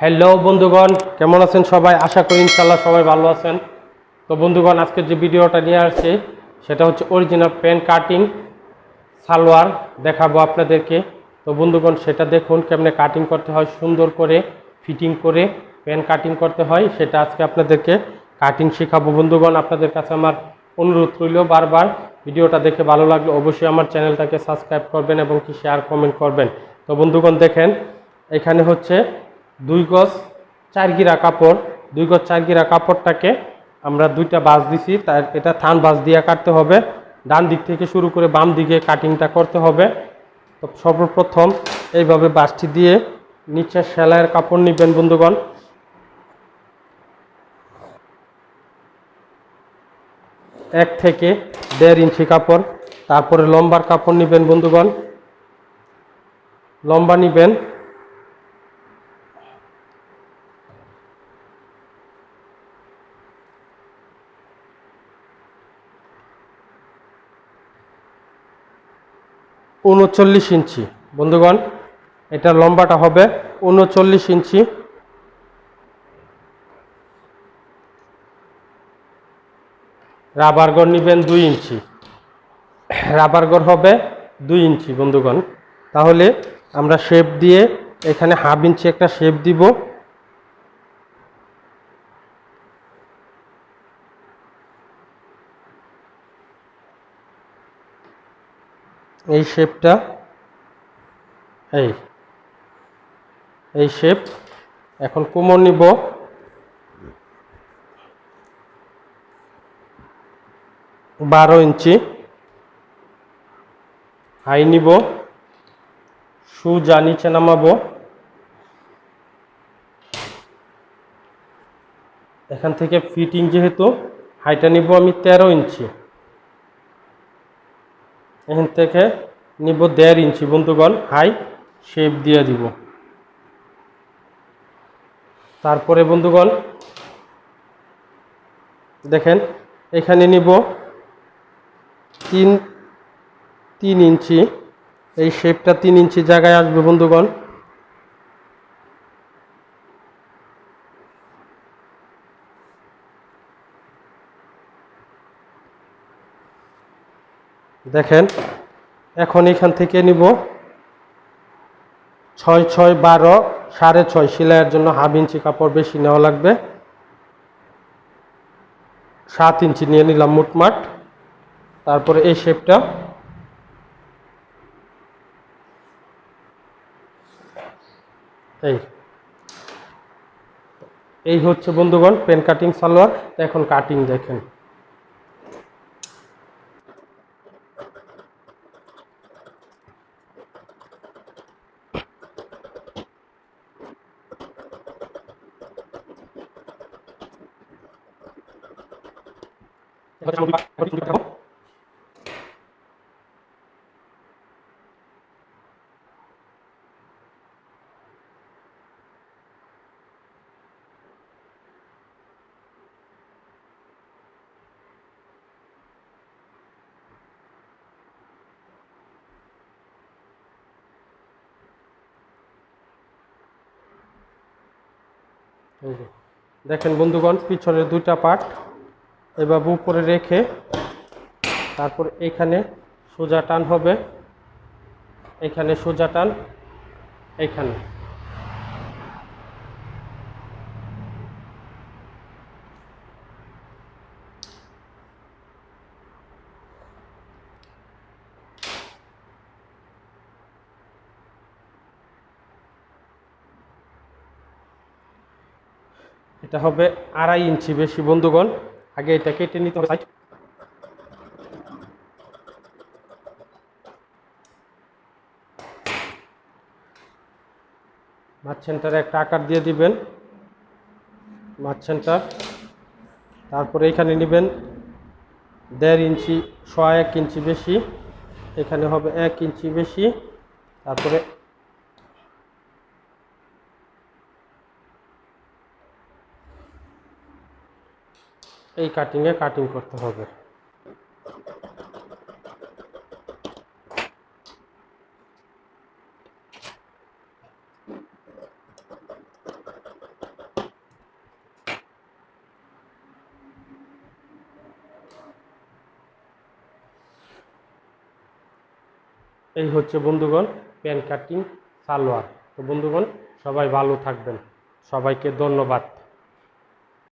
Hello বন্ধুগণ। কেমন আছেন সবাই? আশা করি ইনশাল্লাহ সবাই ভালো আছেন। তো বন্ধুগণ, আজকে যে ভিডিওটা নিয়ে আসছি, সেটা হচ্ছে অরিজিনাল পেন কাটিং সালোয়ার দেখাবো আপনাদেরকে। তো বন্ধুগণ, সেটা দেখুন কেমনে কাটিং করতে হয়, সুন্দর করে ফিটিং করে পেন কাটিং করতে হয়, সেটা আজকে আপনাদেরকে কাটিং শেখাবো। বন্ধুগণ, আপনাদের কাছে আমার অনুরোধ রইল বারবার। ভিডিওটা দেখে ভালো লাগলে অবশ্যই আমার চ্যানেলটাকে সাবস্ক্রাইব করবেন এবং কি শেয়ার কমেন্ট করবেন। তো বন্ধুগণ, দেখেন, এখানে হচ্ছে দুই গজ চার গিরা কাপড়, দুই গজ চার গিরা কাপড়টাকে আমরা দুইটা বাস দিছি, তার এটা থান বাস দিয়ে কাটতে হবে। ডান দিক থেকে শুরু করে বাম দিকে কাটিংটা করতে হবে। তো সর্বপ্রথম এইভাবে বাসটি দিয়ে নিচে সেলাইয়ের কাপড় নিবেন বন্ধুগণ। এক থেকে দেড় ইঞ্চি কাপড়, তারপরে লম্বার কাপড় নেবেন বন্ধুগণ। লম্বা নেবেন উনচল্লিশ ইঞ্চি। বন্ধুগণ, এটা লম্বাটা হবে উনচল্লিশ ইঞ্চি। রাবার গড় নেবেন দুই ইঞ্চি। রাবার গড় হবে দুই ইঞ্চি, বন্ধুগণ। তাহলে আমরা শেপ দিয়ে এখানে হাফ ইঞ্চি একটা শেপ দিব। এই শেপটা, এই এই শেপ, এখন কোমর নিব। বারো ইঞ্চি। হাই নিব। সুজা নিচে নামাবো। এখান থেকে ফিটিং যেহেতু, হাইটা নিব আমি তেরো ইঞ্চি। এখান থেকে নিব দেড় ইঞ্চি। বন্ধুগণ হাই শেপ দিয়ে দিব। তারপরে বন্ধুগণ, দেখেন, এখানে নিব তিন তিন ইঞ্চি। এই শেপটা তিন ইঞ্চি জায়গায় আসবে বন্ধুগণ। দেখেন, এখন এখান থেকে নিব ছয় ছয় বারো সাড়ে ছয়। সেলাইয়ের জন্য হাফ ইঞ্চি কাপড় বেশি নেওয়া লাগবে। সাত ইঞ্চি নিয়ে নিলাম মুটমাট। তারপরে এই শেপটা। এই। এই হচ্ছে বন্ধুগণ, পেন কাটিং সালোয়ার। এখন কাটিং দেখেন। দেখেন বন্ধুগণ পিছনের দুইটা পার্ট। এভাবে উপরে রেখে তারপর এখানে সোজা টান হবে। এখানে সোজা টান, এখানে। এটা হবে আড়াই ইঞ্চি বেশি, বন্ধুগণ। আগে এটা কেটে নিতে হবে side। মাছ সেন্টারে একটা আকার দিয়ে দিবেন। মাছ সেন্টার। তারপরে এখানে নেবেন দেড় ইঞ্চি সোয়া এক ইঞ্চি বেশি। এখানে হবে এক ইঞ্চি বেশি। তারপরে এই কাটিংয়ে কাটিং করতে হবে। এই হচ্ছে বন্ধুগণ প্যান কাটিং সালোয়ার। তো বন্ধুগণ, সবাই ভালো থাকবেন। সবাইকে ধন্যবাদ।